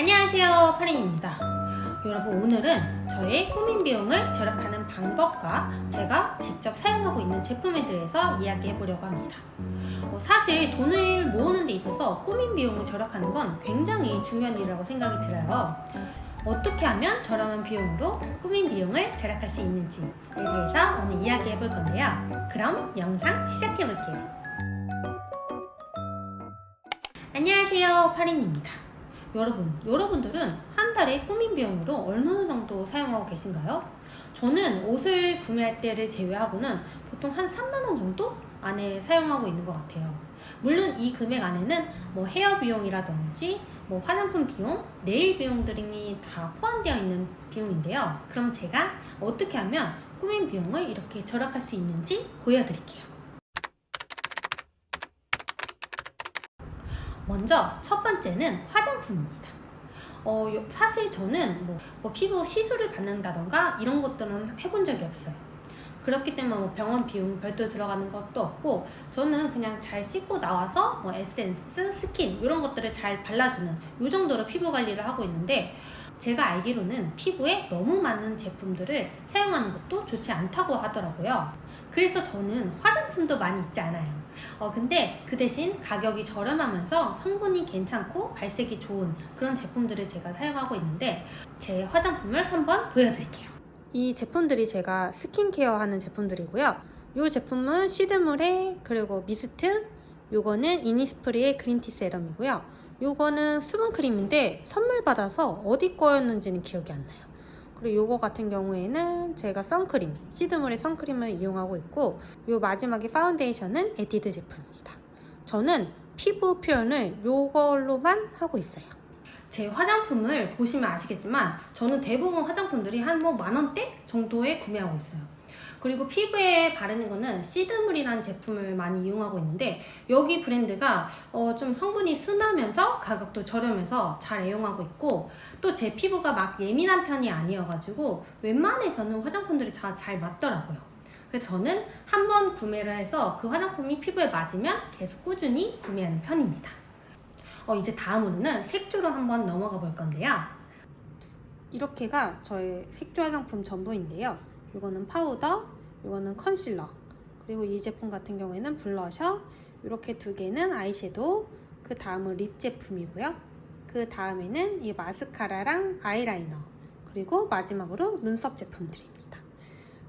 안녕하세요 파린입니다. 여러분 오늘은 저의 꾸민 비용을 절약하는 방법과 제가 직접 사용하고 있는 제품에 대해서 이야기해 보려고 합니다. 어, 사실 돈을 모으는 데 있어서 꾸민 비용을 절약하는 건 굉장히 중요한 일이라고 생각이 들어요. 어떻게 하면 저렴한 비용으로 꾸민 비용을 절약할 수 있는지에 대해서 오늘 이야기해 볼 건데요. 그럼 영상 시작해 볼게요. 안녕하세요 파린입니다 여러분, 여러분들은 한 달에 꾸민 비용으로 어느 정도 사용하고 계신가요? 저는 옷을 구매할 때를 제외하고는 보통 한 3만원 정도 안에 사용하고 있는 것 같아요. 물론 이 금액 안에는 뭐 헤어 비용이라든지 뭐 화장품 비용, 네일 비용들이 다 포함되어 있는 비용인데요. 그럼 제가 어떻게 하면 꾸민 비용을 이렇게 절약할 수 있는지 보여드릴게요. 먼저 첫 번째는 화장품입니다. 어, 요- 사실 저는 뭐, 뭐 피부 시술을 받는다던가 이런 것들은 해본 적이 없어요. 그렇기 때문에 뭐 병원 비용 별도 들어가는 것도 없고 저는 그냥 잘 씻고 나와서 뭐 에센스, 스킨 이런 것들을 잘 발라주는 이 정도로 피부 관리를 하고 있는데 제가 알기로는 피부에 너무 많은 제품들을 사용하는 것도 좋지 않다고 하더라고요. 그래서 저는 화장품도 많이 있지 않아요. 어, 근데 그 대신 가격이 저렴하면서 성분이 괜찮고 발색이 좋은 그런 제품들을 제가 사용하고 있는데 제 화장품을 한번 보여드릴게요. 이 제품들이 제가 스킨케어 하는 제품들이고요. 이 제품은 시드물의 그리고 미스트, 요거는 이니스프리의 그린티 세럼이고요. 요거는 수분크림인데 선물 받아서 어디 거였는지는 기억이 안 나요. 그리고 요거 같은 경우에는 제가 선크림, 시드물의 선크림을 이용하고 있고 요 마지막에 파운데이션은 에뛰드 제품입니다. 저는 피부 표현을 요걸로만 하고 있어요. 제 화장품을 보시면 아시겠지만 저는 대부분 화장품들이 한 뭐 만원대 정도에 구매하고 있어요. 그리고 피부에 바르는 거는 시드물이라는 제품을 많이 이용하고 있는데 여기 브랜드가 어, 좀 성분이 순하면서 가격도 저렴해서 잘 애용하고 있고 또 제 피부가 막 예민한 편이 아니어가지고 웬만해서는 화장품들이 다 잘 맞더라고요. 그래서 저는 한 번 구매를 해서 그 화장품이 피부에 맞으면 계속 꾸준히 구매하는 편입니다. 어, 이제 다음으로는 색조로 한번 넘어가 볼 건데요. 이렇게가 저의 색조 화장품 전부인데요. 이거는 파우더, 이거는 컨실러, 그리고 이 제품 같은 경우에는 블러셔, 이렇게 두 개는 아이섀도우, 그 다음은 립 제품이고요. 그 다음에는 이 마스카라랑 아이라이너, 그리고 마지막으로 눈썹 제품들입니다.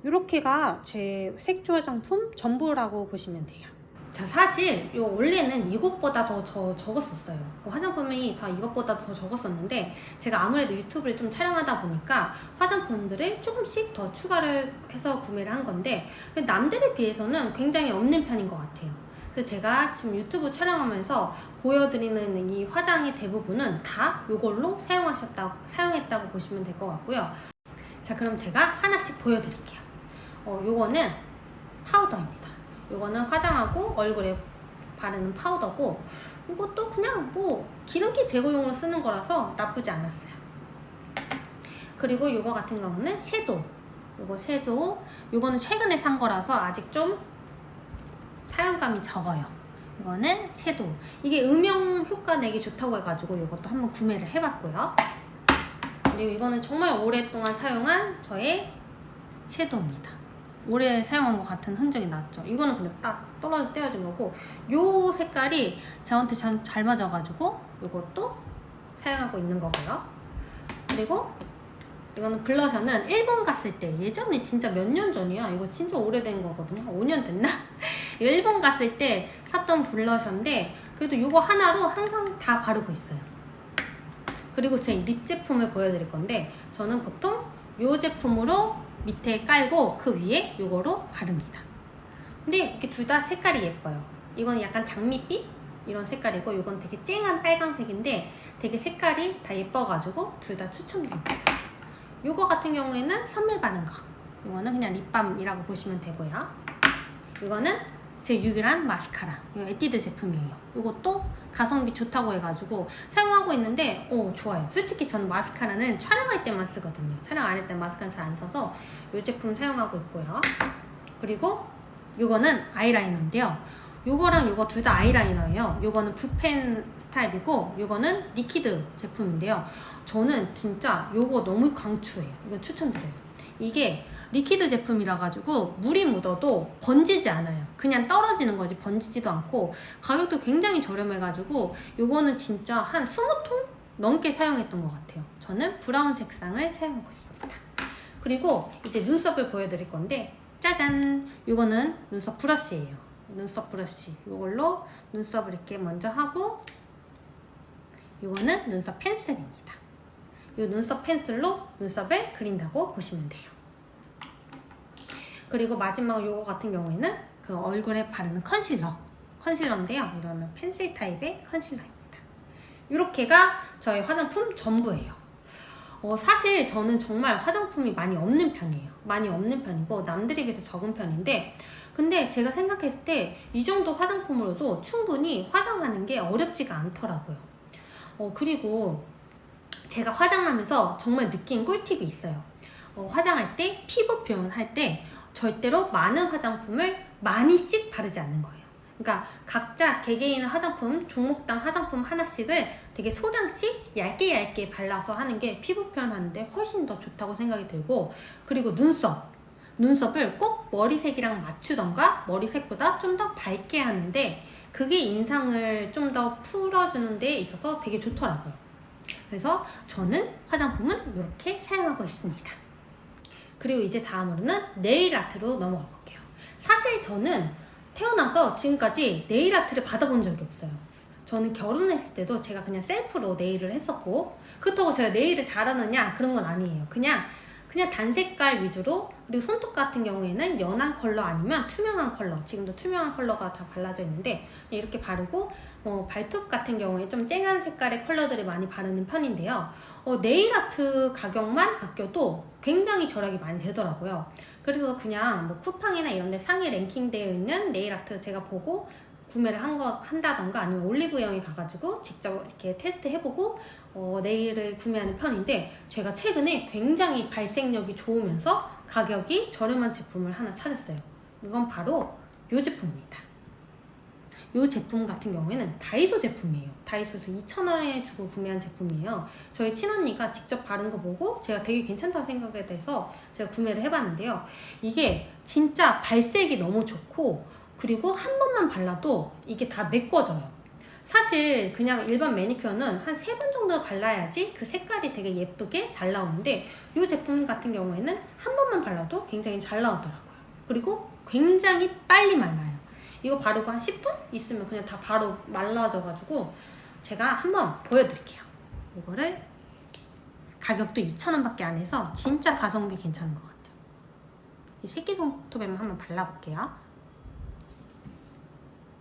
이렇게가 제 색조 화장품 전부라고 보시면 돼요. 자, 사실 요 원래는 이것보다 더 저, 적었었어요. 그 화장품이 다 이것보다 더 적었었는데 제가 아무래도 유튜브를 좀 촬영하다 보니까 화장품들을 조금씩 더 추가를 해서 구매를 한 건데 남들에 비해서는 굉장히 없는 편인 것 같아요. 그래서 제가 지금 유튜브 촬영하면서 보여드리는 이 화장의 대부분은 다 이걸로 사용하셨다고 사용했다고 보시면 될 것 같고요. 자, 그럼 제가 하나씩 보여드릴게요. 어, 요거는 파우더입니다. 요거는 화장하고 얼굴에 바르는 파우더고 이것도 그냥 뭐 기름기 제거용으로 쓰는 거라서 나쁘지 않았어요. 그리고 요거 같은 경우는 섀도우. 요거 섀도우. 요거는 최근에 산 거라서 아직 좀 사용감이 적어요. 이거는 섀도우. 이게 음영 효과 내기 좋다고 해가지고 이것도 한번 구매를 해봤고요. 그리고 이거는 정말 오랫동안 사용한 저의 섀도우입니다. 오래 사용한 것 같은 흔적이 났죠. 이거는 근데 딱 떨어져 떼어진 거고 요 색깔이 저한테 참잘 맞아가지고 이것도 사용하고 있는 거고요. 그리고 이거는 블러셔는 일본 갔을 때 예전에 진짜 몇 년 전이야. 이거 진짜 오래된 거거든요. 5년 됐나? 일본 갔을 때 샀던 블러셔인데 그래도 이거 하나로 항상 다 바르고 있어요. 그리고 제 립 제품을 보여드릴 건데 저는 보통 이 제품으로 밑에 깔고 그 위에 이거로 바릅니다. 근데 이렇게 둘 다 색깔이 예뻐요. 이건 약간 장밋빛 이런 색깔이고 이건 되게 쨍한 빨강색인데 되게 색깔이 다 예뻐가지고 둘 다 추천드립니다. 이거 같은 경우에는 선물 받은 거. 이거는 그냥 립밤이라고 보시면 되고요. 이거는 제 유일한 마스카라. 이거 에뛰드 제품이에요. 이것도 가성비 좋다고 해가지고 사용하고 있는데 어 좋아요. 솔직히 저는 마스카라는 촬영할 때만 쓰거든요. 촬영 안 할 때 마스카라 잘 안 써서 이 제품 사용하고 있고요. 그리고 이거는 아이라이너인데요. 요거랑 요거 둘 다 아이라이너예요. 요거는 붓펜 스타일이고 요거는 리퀴드 제품인데요. 저는 진짜 요거 너무 강추해요. 이거 추천드려요. 이게 리퀴드 제품이라 가지고 물이 묻어도 번지지 않아요. 그냥 떨어지는 거지 번지지도 않고 가격도 굉장히 저렴해 가지고 요거는 진짜 한 20통 넘게 사용했던 것 같아요. 저는 브라운 색상을 사용하고 있습니다. 그리고 이제 눈썹을 보여드릴 건데 짜잔! 요거는 눈썹 브러쉬예요. 눈썹 브러쉬. 요걸로 눈썹을 이렇게 먼저 하고 요거는 눈썹 펜슬입니다. 요 눈썹 펜슬로 눈썹을 그린다고 보시면 돼요. 그리고 마지막 요거 같은 경우에는 그 얼굴에 바르는 컨실러. 컨실러인데요. 이거는 펜슬 타입의 컨실러입니다. 이렇게가 저희 화장품 전부예요. 어, 사실 저는 정말 화장품이 많이 없는 편이에요. 많이 없는 편이고 남들에 비해서 적은 편인데 근데 제가 생각했을 때 이 정도 화장품으로도 충분히 화장하는 게 어렵지가 않더라고요. 어, 그리고 제가 화장하면서 정말 느낀 꿀팁이 있어요. 어, 화장할 때 피부 표현할 때 절대로 많은 화장품을 많이씩 바르지 않는 거예요. 그러니까 각자 개개인의 화장품, 종목당 화장품 하나씩을 되게 소량씩 얇게 얇게 발라서 하는 게 피부 표현하는데 훨씬 더 좋다고 생각이 들고 그리고 눈썹. 눈썹을 꼭 머리색이랑 맞추던가 머리색보다 좀 더 밝게 하는데 그게 인상을 좀 더 풀어주는 데 있어서 되게 좋더라고요. 그래서 저는 화장품은 이렇게 사용하고 있습니다. 그리고 이제 다음으로는 네일 아트로 넘어가 볼게요. 사실 저는 태어나서 지금까지 네일 아트를 받아본 적이 없어요. 저는 결혼했을 때도 제가 그냥 셀프로 네일을 했었고 그렇다고 제가 네일을 잘하느냐 그런 건 아니에요. 그냥 그냥 단색깔 위주로? 그리고 손톱 같은 경우에는 연한 컬러 아니면 투명한 컬러. 지금도 투명한 컬러가 다 발라져 있는데 이렇게 바르고 어, 발톱 같은 경우에 좀 쨍한 색깔의 컬러들을 많이 바르는 편인데요. 어, 네일 아트 가격만 아껴도 굉장히 절약이 많이 되더라고요. 그래서 그냥 뭐 쿠팡이나 이런 데 상위 랭킹되어 있는 네일 아트 제가 보고 구매를 한 거 한다던가 아니면 올리브영에 가가지고 직접 이렇게 테스트 해보고 어, 네일을 구매하는 편인데 제가 최근에 굉장히 발색력이 좋으면서 가격이 저렴한 제품을 하나 찾았어요. 이건 바로 이 제품입니다. 이 제품 같은 경우에는 다이소 제품이에요. 다이소에서 2,000원에 주고 구매한 제품이에요. 저희 친언니가 직접 바른 거 보고 제가 되게 괜찮다고 생각에 대해서 제가 구매를 해봤는데요. 이게 진짜 발색이 너무 좋고 그리고 한 번만 발라도 이게 다 메꿔져요. 사실 그냥 일반 매니큐어는 한 세 번 정도 발라야지 그 색깔이 되게 예쁘게 잘 나오는데 이 제품 같은 경우에는 한 번만 발라도 굉장히 잘 나오더라고요. 그리고 굉장히 빨리 말라요. 이거 바르고 한 10분 있으면 그냥 다 바로 말라져가지고 제가 한번 보여드릴게요. 이거를 가격도 2,000원 밖에 안 해서 진짜 가성비 괜찮은 것 같아요. 이 새끼손톱에만 한번 발라볼게요.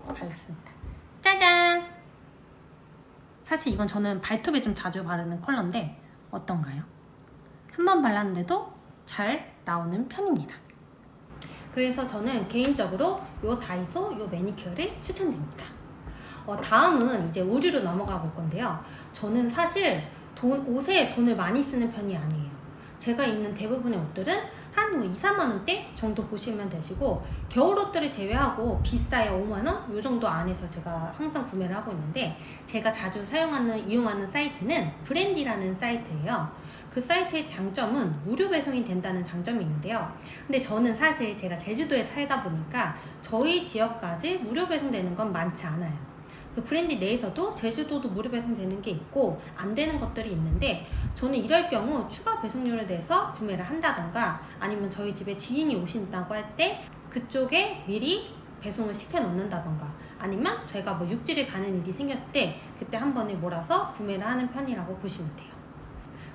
발랐습니다. 짜잔! 사실 이건 저는 발톱에 좀 자주 바르는 컬러인데 어떤가요? 한 번 발랐는데도 잘 나오는 편입니다. 그래서 저는 개인적으로 요 다이소 요 매니큐어를 추천드립니다. 어, 다음은 이제 의류로 넘어가 볼 건데요. 저는 사실 돈, 옷에 돈을 많이 쓰는 편이 아니에요. 제가 입는 대부분의 옷들은 한 뭐 2, 3만 원대 정도 보시면 되시고 겨울 옷들을 제외하고 비싸야 5만 원? 요 정도 안에서 제가 항상 구매를 하고 있는데 제가 자주 사용하는 이용하는 사이트는 브랜디라는 사이트예요. 그 사이트의 장점은 무료 배송이 된다는 장점이 있는데요. 근데 저는 사실 제가 제주도에 살다 보니까 저희 지역까지 무료 배송되는 건 많지 않아요. 그 브랜디 내에서도 제주도도 무료 배송되는 게 있고 안 되는 것들이 있는데 저는 이럴 경우 추가 배송료를 내서 구매를 한다던가 아니면 저희 집에 지인이 오신다고 할 때 그쪽에 미리 배송을 시켜 놓는다던가 아니면 제가 뭐 육지를 가는 일이 생겼을 때 그때 한 번에 몰아서 구매를 하는 편이라고 보시면 돼요.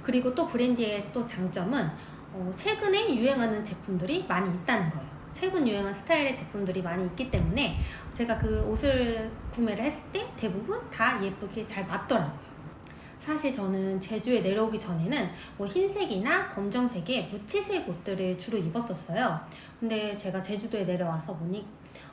그리고 또 브랜디의 또 장점은 어, 최근에 유행하는 제품들이 많이 있다는 거예요. 최근 유행한 스타일의 제품들이 많이 있기 때문에 제가 그 옷을 구매를 했을 때 대부분 다 예쁘게 잘 맞더라고요. 사실 저는 제주에 내려오기 전에는 뭐 흰색이나 검정색의 무채색 옷들을 주로 입었었어요. 근데 제가 제주도에 내려와서 보니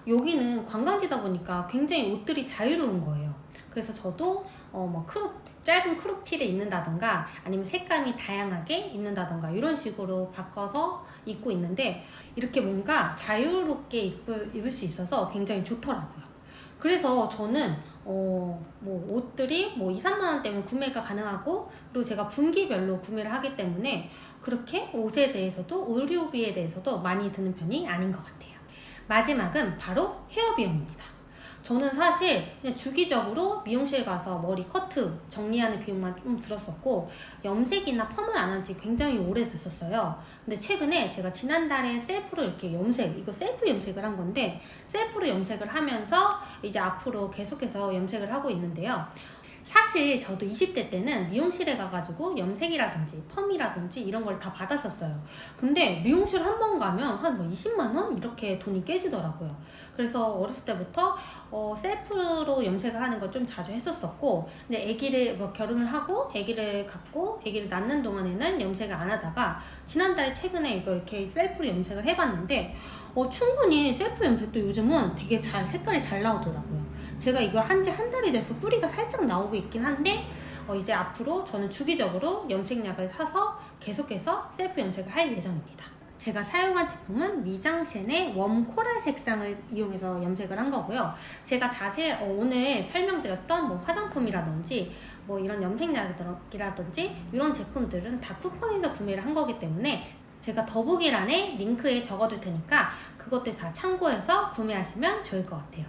여기는 관광지다 보니까 굉장히 옷들이 자유로운 거예요. 그래서 저도 어뭐 크롭 짧은 크롭티를 입는다던가 아니면 색감이 다양하게 입는다던가 이런 식으로 바꿔서 입고 있는데 이렇게 뭔가 자유롭게 입을, 입을 수 있어서 굉장히 좋더라고요. 그래서 저는 어, 뭐 옷들이 뭐 2, 3만 원대면 구매가 가능하고 그리고 제가 분기별로 구매를 하기 때문에 그렇게 옷에 대해서도 의류비에 대해서도 많이 드는 편이 아닌 것 같아요. 마지막은 바로 헤어 비용입니다. 저는 사실 그냥 주기적으로 미용실 가서 머리 커트 정리하는 비용만 좀 들었었고 염색이나 펌을 안 한 지 굉장히 오래 됐었어요. 근데 최근에 제가 지난달에 셀프로 이렇게 염색, 이거 셀프 염색을 한 건데 셀프로 염색을 하면서 이제 앞으로 계속해서 염색을 하고 있는데요. 사실 저도 20대 때는 미용실에 가가지고 염색이라든지 펌이라든지 이런 걸 다 받았었어요. 근데 미용실 한 번 가면 한 뭐 20만 원 이렇게 돈이 깨지더라고요. 그래서 어렸을 때부터 어, 셀프로 염색을 하는 걸 좀 자주 했었었고, 근데 아기를 뭐 결혼을 하고 아기를 갖고 아기를 낳는 동안에는 염색을 안 하다가 지난달에 최근에 이거 이렇게 셀프로 염색을 해봤는데 어, 충분히 셀프 염색도 요즘은 되게 잘 색깔이 잘 나오더라고요. 제가 이거 한 지 한 달이 돼서 뿌리가 살짝 나오고 있긴 한데 어, 이제 앞으로 저는 주기적으로 염색약을 사서 계속해서 셀프 염색을 할 예정입니다. 제가 사용한 제품은 미장셴의 웜 코랄 색상을 이용해서 염색을 한 거고요. 제가 자세히 어, 오늘 설명드렸던 뭐 화장품이라든지 뭐 이런 염색약이라든지 이런 제품들은 다 쿠팡에서 구매를 한 거기 때문에 제가 더보기란에 링크에 적어둘 테니까 그것들 다 참고해서 구매하시면 좋을 것 같아요.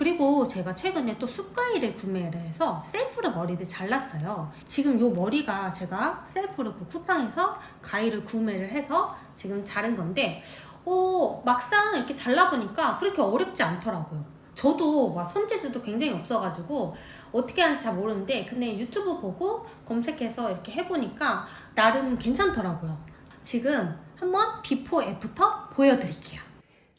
그리고 제가 최근에 또 쑥가위를 구매를 해서 셀프로 머리를 잘랐어요. 지금 이 머리가 제가 셀프로 그 쿠팡에서 가위를 구매를 해서 지금 자른 건데, 어, 막상 이렇게 잘라보니까 그렇게 어렵지 않더라고요. 저도 막 손재주도 굉장히 없어가지고 어떻게 하는지 잘 모르는데, 근데 유튜브 보고 검색해서 이렇게 해보니까 나름 괜찮더라고요. 지금 한번 비포 애프터 보여드릴게요.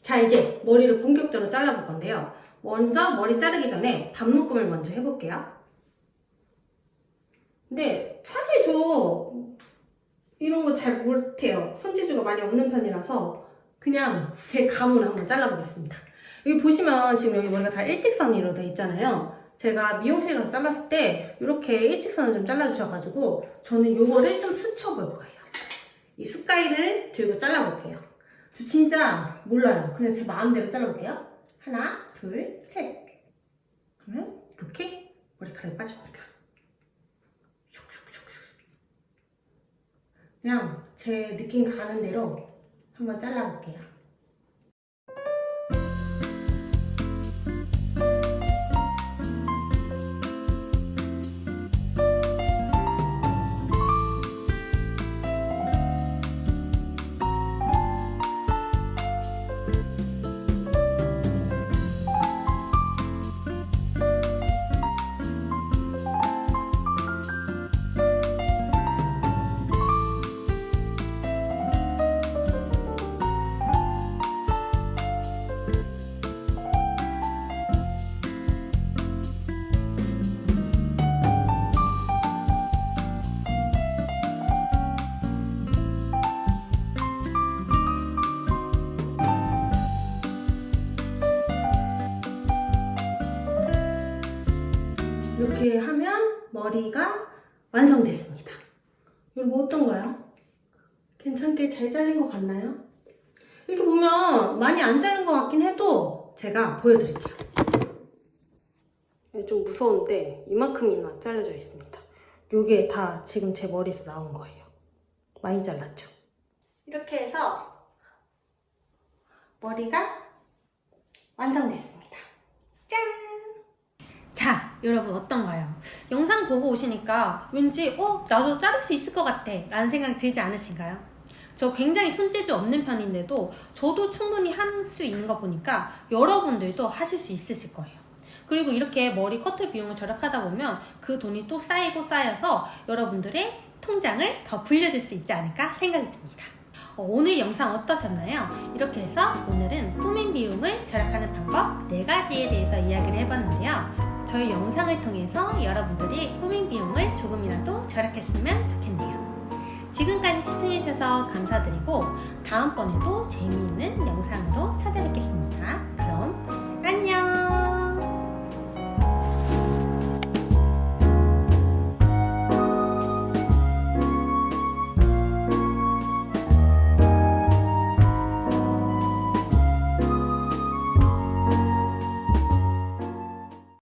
자, 이제 머리를 본격적으로 잘라볼 건데요. 먼저 머리 자르기 전에 반묶음을 먼저 해볼게요. 근데 사실 저 이런 거 잘 못해요. 손재주가 많이 없는 편이라서 그냥 제 감으로 한번 잘라보겠습니다. 여기 보시면 지금 여기 머리가 다 일직선으로 돼 있잖아요. 제가 미용실 가서 잘랐을 때 이렇게 일직선을 좀 잘라주셔가지고 저는 요거를 좀 스쳐볼 거예요. 이 숟가위를 들고 잘라볼게요. 저 진짜 몰라요. 그냥 제 마음대로 잘라볼게요. 하나, 둘, 셋. 그러면 이렇게 머리카락이 빠집니다. 그냥 제 느낌 가는 대로 한번 잘라볼게요. 머리가 완성됐습니다. 여러분 어떤가요? 괜찮게 잘 잘린 것 같나요? 이렇게 보면 많이 안 자른 것 같긴 해도 제가 보여드릴게요. 좀 무서운데 이만큼이나 잘라져 있습니다. 이게 다 지금 제 머리에서 나온 거예요. 많이 잘랐죠? 이렇게 해서 머리가 완성됐습니다. 짠! 자, 여러분 어떤가요? 영상 보고 오시니까 왠지 어 나도 자를 수 있을 것 같아 라는 생각이 들지 않으신가요? 저 굉장히 손재주 없는 편인데도 저도 충분히 할 수 있는 거 보니까 여러분들도 하실 수 있으실 거예요. 그리고 이렇게 머리 커트 비용을 절약하다 보면 그 돈이 또 쌓이고 쌓여서 여러분들의 통장을 더 불려줄 수 있지 않을까 생각이 듭니다. 어, 오늘 영상 어떠셨나요? 이렇게 해서 오늘은 꾸민 비용을 절약하는 방법 4가지에 대해서 이야기를 해봤는데요. 저희 영상을 통해서 여러분들이 꾸민 비용을 조금이라도 절약했으면 좋겠네요. 지금까지 시청해주셔서 감사드리고 다음번에도 재미있는 영상으로 찾아뵙겠습니다. 그럼